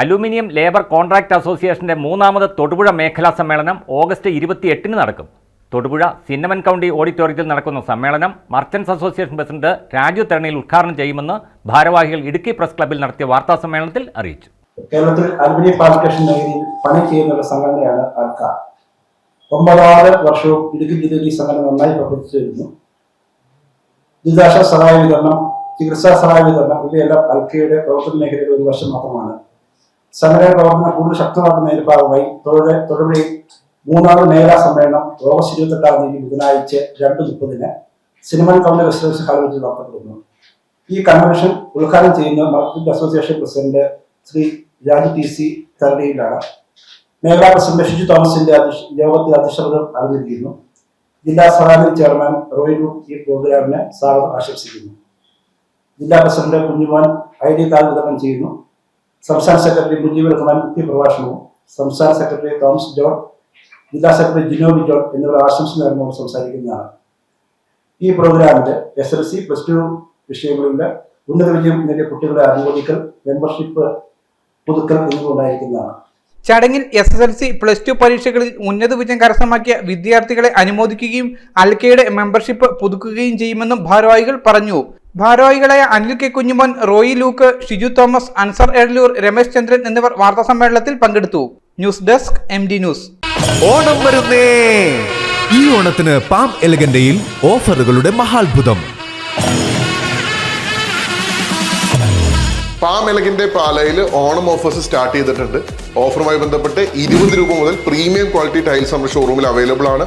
Aluminium labour contract അസോസിയേഷന്റെ മൂന്നാമത് തൊടുപുഴ മേഖലാ സമ്മേളനം ഓഗസ്റ്റ് ഇരുപത്തിയെട്ടിന് നടക്കും. തൊടുപുഴ സിന്നമൻ കൗണ്ടി ഓഡിറ്റോറിയത്തിൽ നടക്കുന്ന സമ്മേളനം merchants association president Raju Theraniyil ഉദ്ഘാടനം ചെയ്യുമെന്ന് ഭാരവാഹികൾ ഇടുക്കി പ്രസ് ക്ലബ്ബിൽ നടത്തിയ വാർത്താ സമ്മേളനത്തിൽ അറിയിച്ചു. അലുമിനിയം പണി ഒമ്പതാമത് വർഷവും ഇടുക്കി ജില്ലയിൽ ഈ സംഘടന നന്നായി പ്രവർത്തിച്ചു ദുരിതാശ്വാസ സഹായ വിതരണം ചികിത്സാ സഹായ വിതരണം ഇവയെല്ലാം അൽക്കയുടെ പ്രവർത്തന മേഖലയിൽ ഒരു വർഷം മാത്രമാണ്. സംഘടന പ്രവർത്തനം കൂടുതൽ ശക്തമാക്കുന്നതിന്റെ ഭാഗമായി തൊഴിൽ തൊഴിലുറയിൽ മൂന്നാറ് മേഖലാ സമ്മേളനം ഓഗസ്റ്റ് ഇരുപത്തെട്ടാം തീയതി ബുധനാഴ്ച രണ്ട് മുപ്പതിന് സിനിമൻ കൗണ്ടർ റെസിഡൻസ് ഹാളിൽ വെച്ച് നടത്തപ്പെടുന്നു. ഈ കൺവെൻഷൻ ഉദ്ഘാടനം ചെയ്യുന്ന market association president Shri Raju T C തരടിയിലാണ്. മേഖലാ പ്രസിഡന്റ് ഷിജു തോമസിന്റെ യോഗത്തിൽ അധ്യക്ഷത അറിഞ്ഞിരിക്കുന്നു ജില്ലാ സഹാനി ചെയർമാൻ റോയ് ഈ പ്രോഗ്രാമിനെ സ്വാഗതം ആശംസിക്കുന്നു. ജില്ലാ president Kunjumon I D card വിതരണം ചെയ്യുന്നു. സംസ്ഥാന സെക്രട്ടറി മുജീബ് റഹ്മാൻ മുഖ്യ പ്രഭാഷണവും സംസ്ഥാന സെക്രട്ടറി തോമസ് ജോൺ ജില്ലാ സെക്രട്ടറി ജിനോബി ജോൺ എന്നിവർ ആശംസ നേർന്നുകൊണ്ട് സംസാരിക്കുന്നതാണ്. ഈ പ്രോഗ്രാമിന്റെ S L C plus two വിഷയങ്ങളിലെ ഉന്നത വിജയം നേടിയ കുട്ടികളെ അനുമോദിക്കൽ മെമ്പർഷിപ്പ് പുതുക്കൽ എന്നിവ ഉണ്ടായിരിക്കുന്നതാണ്. ചടങ്ങിൽ S S L C plus two പരീക്ഷകളിൽ ഉന്നത വിജയം കരസ്ഥമാക്കിയ വിദ്യാർത്ഥികളെ അനുമോദിക്കുകയും അൽക്കയുടെ മെമ്പർഷിപ്പ് പുതുക്കുകയും ചെയ്യുമെന്നും ഭാരവാഹികൾ പറഞ്ഞു. ഭാരവാഹികളായ അനിൽ കെ കുഞ്ഞുമോൻ റോയി ലൂക്ക് ഷിജു തോമസ് അൻസർ എഴലൂർ രമേശ് ചന്ദ്രൻ എന്നിവർ വാർത്താ സമ്മേളനത്തിൽ പങ്കെടുത്തു. News desk M D news. Onam വരുന്നേ. ഈ ഓണത്തിന് പാം എലഗന്റയിൽ ഓഫറുകളുടെ മഹാത്ഭുതം. പാം എലഗിന്റെ പാലയിൽ ഓണം ഓഫേഴ്സ് സ്റ്റാർട്ട് ചെയ്തിട്ടുണ്ട്. ഓഫറുമായി ബന്ധപ്പെട്ട് ഇരുപത് രൂപ മുതൽ പ്രീമിയം ക്വാളിറ്റി ടൈൽസ് നമ്മുടെ ഷോറൂമിൽ അവൈലബിൾ ആണ്.